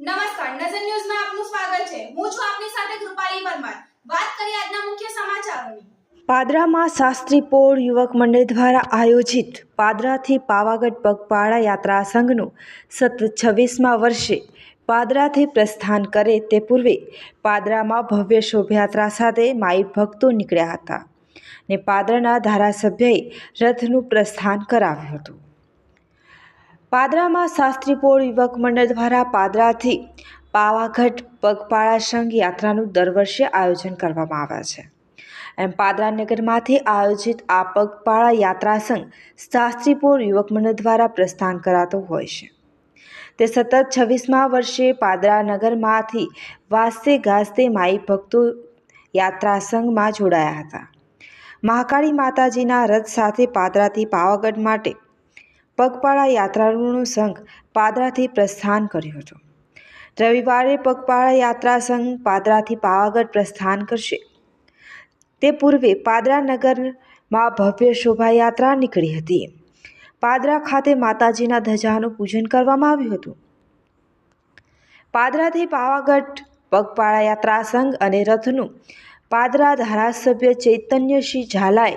નમસ્કાર, નજર ન્યૂઝમાં આપનું સ્વાગત છે. હું છું આપની સાથે કૃપાલી પરમાર. વાત કરીએ આજના મુખ્ય સમાચારોની. પાદરામાં શાસ્ત્રી પોળ યુવક મંડળ દ્વારા આયોજિત પાદરાથી પાવાગઢ પગપાળા યાત્રા સંઘનું સતત છવ્વીસમાં વર્ષે પાદરાથી પ્રસ્થાન કરે તે પૂર્વે પાદરામાં ભવ્ય શોભાયાત્રા સાથે માઈ ભક્તો નીકળ્યા હતા ને પાદરાના ધારાસભ્યએ રથનું પ્રસ્થાન કરાવ્યું હતું. પાદરામાં શાસ્ત્રીપોળ યુવક મંડળ દ્વારા પાદરાથી પાવાગઢ પગપાળા સંઘ યાત્રાનું દર વર્ષે આયોજન કરવામાં આવે છે. એમ પાદરા નગરમાંથી આયોજિત આ પગપાળા યાત્રા સંઘ શાસ્ત્રીપોળ યુવક મંડળ દ્વારા પ્રસ્થાન કરાતો હોય છે. તે સતત છવ્વીસમા વર્ષે પાદરા નગરમાંથી વાસ્તે ગાસ્તે માઈ ભક્તો યાત્રા સંઘમાં જોડાયા હતા. મહાકાળી માતાજીના રથ સાથે પાદરાથી પાવાગઢ માટે પગપાળા યાત્રાળુઓનો સંઘ પાદરાથી પ્રસ્થાન કર્યું હતું. રવિવારે પગપાળા યાત્રા સંઘ પાદરાથી પાવાગઢ પ્રસ્થાન કરશે. તે પૂર્વે પાદરા નગરમાં ભવ્ય શોભાયાત્રા નીકળી હતી. પાદરા ખાતે માતાજીના ધજાનું પૂજન કરવામાં આવ્યું હતું. પાદરાથી પાવાગઢ પગપાળા યાત્રા સંઘ અને રથનું પાદરા ધારાસભ્ય ચૈતન્યસિંહ ઝાલાએ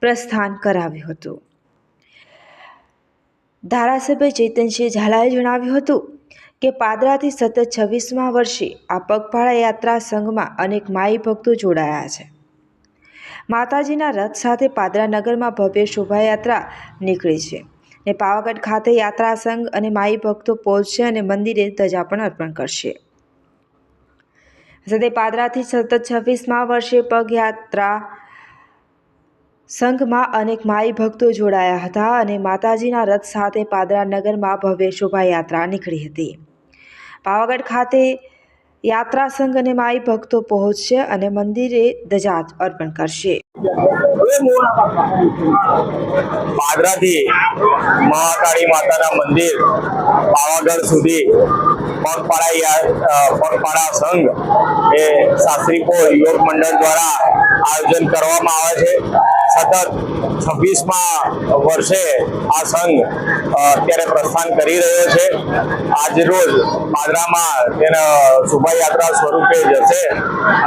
પ્રસ્થાન કરાવ્યું હતું. ધારાસભ્ય ચેતનસિંહ ઝાલાએ જણાવ્યું હતું કે પાદરાથી સતત છવ્વીસમા વર્ષે આ પગપાળા યાત્રા સંઘમાં અનેક માઈ ભક્તો જોડાયા છે. માતાજીના રથ સાથે પાદરા નગરમાં ભવ્ય શોભાયાત્રા નીકળી છે ને પાવાગઢ ખાતે યાત્રા સંઘ અને માઈ ભક્તો પહોંચશે અને મંદિરે ધજા પણ અર્પણ કરશે. સાથે પાદરાથી સતત છવ્વીસમા વર્ષે પગયાત્રા સંઘમાં અનેક માઈ ભક્તો જોડાયા હતા અને માતાજીના રથ સાથે પાદરા નગરમાં ભવ્ય શોભાયાત્રા નીકળી હતી. પાવાગઢ ખાતે યાત્રા સંઘ અને માઈ ભક્તો પહોંચશે અને મંદિરે ધજા અર્પણ કરશે. પાદરાથી મહાકાળી માતાના મંદિર પાવાગઢ સુધી પગપાળા પગપાળા સંઘ એ શાસ્ત્રીકો યુવક મંડળ દ્વારા આયોજન કરવામાં આવે છે. સતત છવ્વીસમાં વર્ષે આ સંઘ અત્યારે પ્રસ્થાન કરી રહ્યો છે. આજ રોજ પાદરામાં તેના શોભાયાત્રા સ્વરૂપે જશે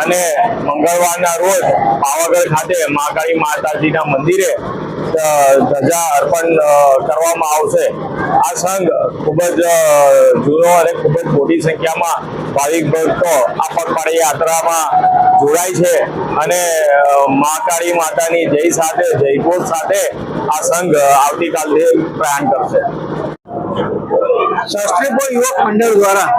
અને મંગળવારના રોજ પાવાગઢ ખાતે મહાકાળી માતાજીના મંદિરે ધજા અર્પણ કરવામાં આવશે. આ સંઘ ખૂબ જ જૂનો અને ખૂબ જ મોટી સંખ્યામાં ભાવિક ભક્તો આ પગપાળી યાત્રામાં જોડાય છે અને મા મહાકાળી માતાની જય સાથે જયઘોષ સાથે આ સંઘ આવતીકાલથી પ્રયાણ કરશે. શાસ્ત્રીપો યુવક મંડળ દ્વારા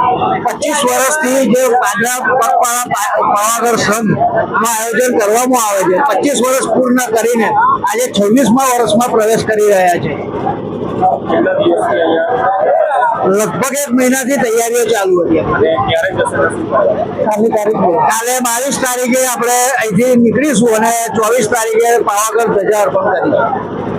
પચીસ વર્ષથી જે પાદરા પાવાગઢ સંઘમાં આયોજન કરવામાં આવે છે પચીસ વર્ષ પૂર્ણ કરીને આજે છવ્વીસમા વર્ષમાં પ્રવેશ કરી રહ્યા છે. લગભગ એક મહિનાથી તૈયારીઓ ચાલુ હતી કાલે બાવીસ તારીખે આપણે અહીંથી નીકળીશું અને ચોવીસ તારીખે પાવાગઢ ધજા અર્પણ કરીશું.